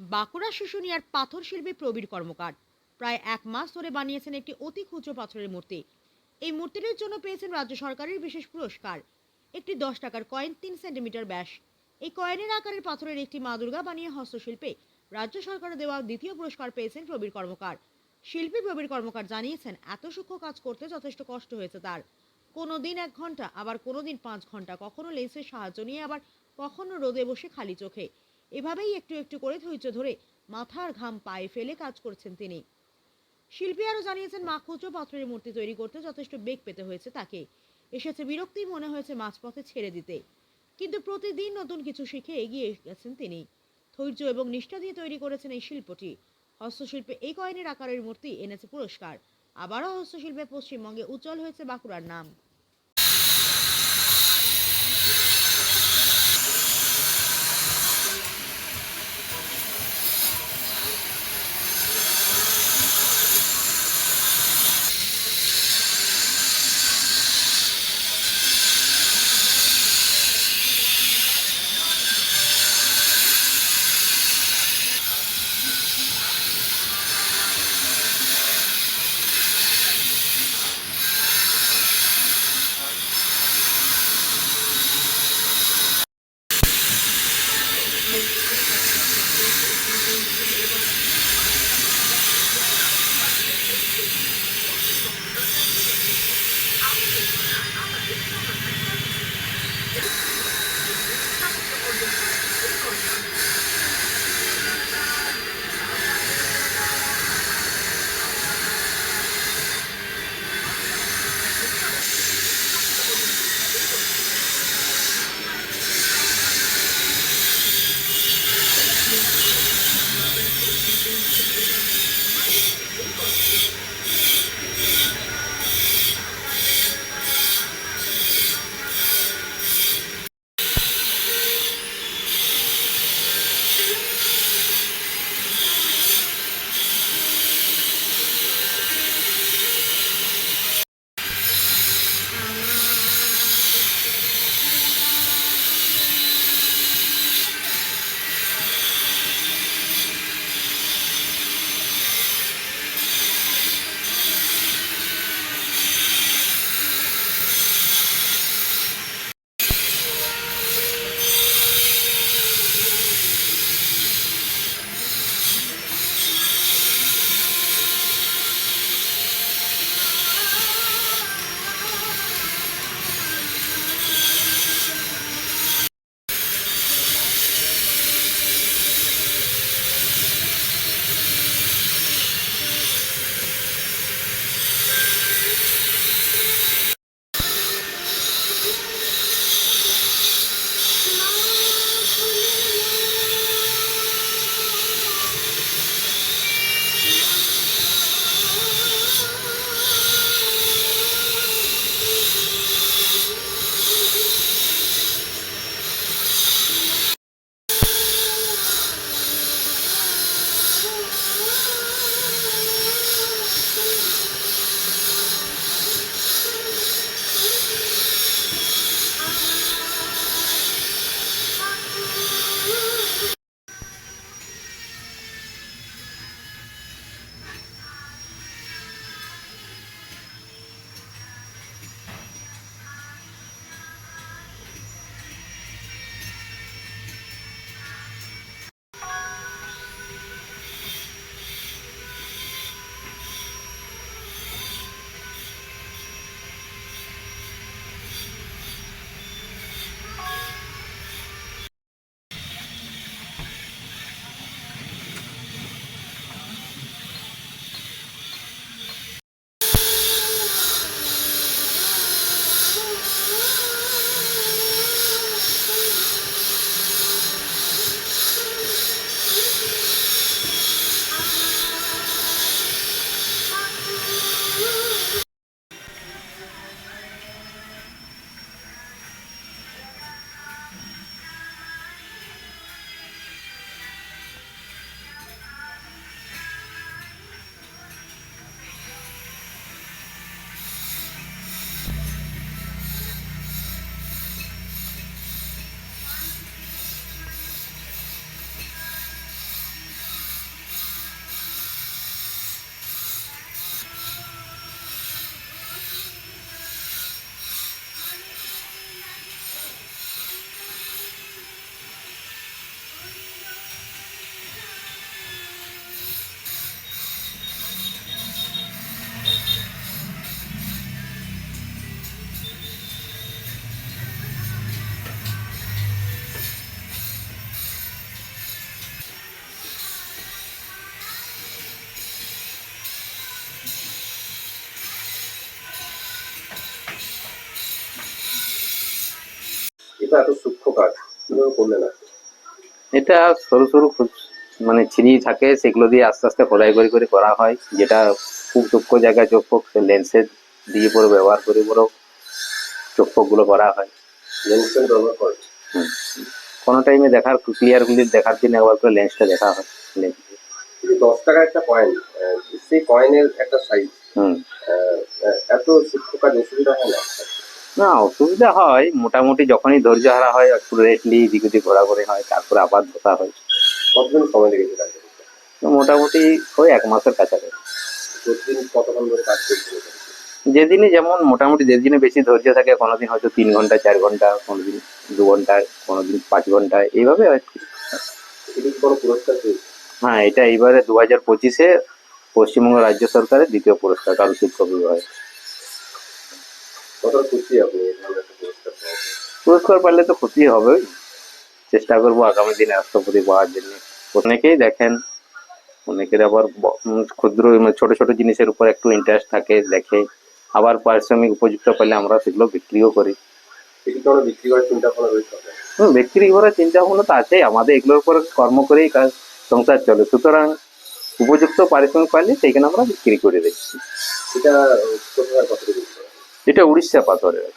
বাঁকুড়া শুশুনিয়ার পাথর শিল্পী প্রবীর কর্মকার। প্রায় এক মাস ধরে বানিয়েছেন একটি অতি ক্ষুদ্র পাথরের মূর্তি। এই মূর্তিটির জন্য পেয়েছেন রাজ্য সরকারের বিশেষ পুরস্কার। একটি দশ টাকার কয়েন, তিন সেন্টিমিটার ব্যাস। এই কয়েনের আকারের পাথরের একটি মা দুর্গা বানিয়ে হস্তশিল্পে রাজ্য সরকারের দেওয়া দ্বিতীয় পুরস্কার পেয়েছেন প্রবীর কর্মকার। শিল্পী প্রবীর কর্মকার জানিয়েছেন, এত সূক্ষ্ম কাজ করতে যথেষ্ট কষ্ট হয়েছে তার। কোনো দিন এক ঘণ্টা, আবার কোনো দিন পাঁচ ঘণ্টা। কখনো লেন্সের সাহায্য নিয়ে, আবার কখনো রোদে বসে খালি চোখে। এভাবেই একটু একটু করে ধৈর্য ধরে মাথার ঘাম পায়ে ফেলে কাজ করছেন তিনি। শিল্পী আরও জানিয়েছেন, মা খুচরো পাথরের মূর্তি তৈরি করতে যথেষ্ট বেগ পেতে হয়েছে তাকে। এসেছে বিরক্তি, মনে হয়েছে মাঝপথে ছেড়ে দিতে। কিন্তু প্রতিদিন নতুন কিছু শিখে এগিয়ে গেছেন তিনি। ধৈর্য এবং নিষ্ঠা দিয়ে তৈরি করেছেন এই শিল্পটি। হস্তশিল্পে এই কয়েনের আকারের মূর্তি এনেছে পুরস্কার। আবারও হস্তশিল্পে পশ্চিমবঙ্গে উজ্জ্বল হয়েছে বাঁকুড়ার নাম। এত সূক্ষ্ম কাজ কীভাবে করলেন এটা সরু সরু মানে ছিরি থাকে সেগুলো দিয়ে আস্তে আস্তে খোদাই করে করে করা হয়। যেটা খুব সূক্ষ্ম জায়গায় চোখ ফোক লেন্সের দিয়ে পরে ব্যবহার করে পরে চোখ ফোকগুলো করা হয়। লেন্সের ব্যবহার হুম। কোনো টাইমে দেখার ক্লিয়ার গুলি দেখার জন্য একবার করে লেন্সটা দেখা হয়। কিন্তু দশ টাকার একটা কয়েন সেই কয়েনের একটা সাইজ হুম। এত সূক্ষ্ম কাজ অসুবিধা হয় না। না অসুবিধা হয়। মোটামুটি যখনই ধৈর্য হারা হয় একটু রেটলি এদিক ওদিক ঘোরাঘুরি হয় তারপরে আবার ধোতা হয়। কতদিন সময় লেগেছে কাজে মোটামুটি ওই এক মাসের কাছাকাছি। প্রতিদিন কতক্ষণ ধরে কাজ করছিল যেদিনই যেমন মোটামুটি যেদিনে বেশি ধৈর্য থাকে কোনোদিন হয়তো তিন ঘণ্টা চার ঘণ্টা কোনোদিন দু ঘণ্টা কোনোদিন পাঁচ ঘণ্টা এইভাবে আর কি কি কোনো পুরস্কার পেয়েছে? হ্যাঁ এটা এইবারে দু হাজার পঁচিশে পশ্চিমবঙ্গ রাজ্য সরকারের দ্বিতীয় পুরস্কার কারুশিল্প বিভাগে। কতটা খুশি আপনি এই ধরনের একটা পুরস্কার পারলে তো ক্ষতি হবেই চেষ্টা করব আগামী দিনে রাষ্ট্রপতি পাওয়ার জন্য। অনেকেই দেখেন অনেকের আবার ক্ষুদ্র মানে ছোট ছোট জিনিসের উপর একটু ইন্টারেস্ট থাকে দেখে। আবার পারিশ্রমিক উপযুক্ত পেলে আমরা সেগুলো বিক্রিও করি। বিক্রি করার চিন্তা ভাবনা? হুম, বিক্রি করার চিন্তা ভাবনা তো আছেই। আমাদের এগুলোর উপর কর্ম করেই কাজ সংসার চলে। সুতরাং উপযুক্ত পারিশ্রমিক পাইলে সেইখানে আমরা বিক্রি করে দিচ্ছি। এটা কোথাকার কথা বলতে এটা উড়িষ্যা পাথরের।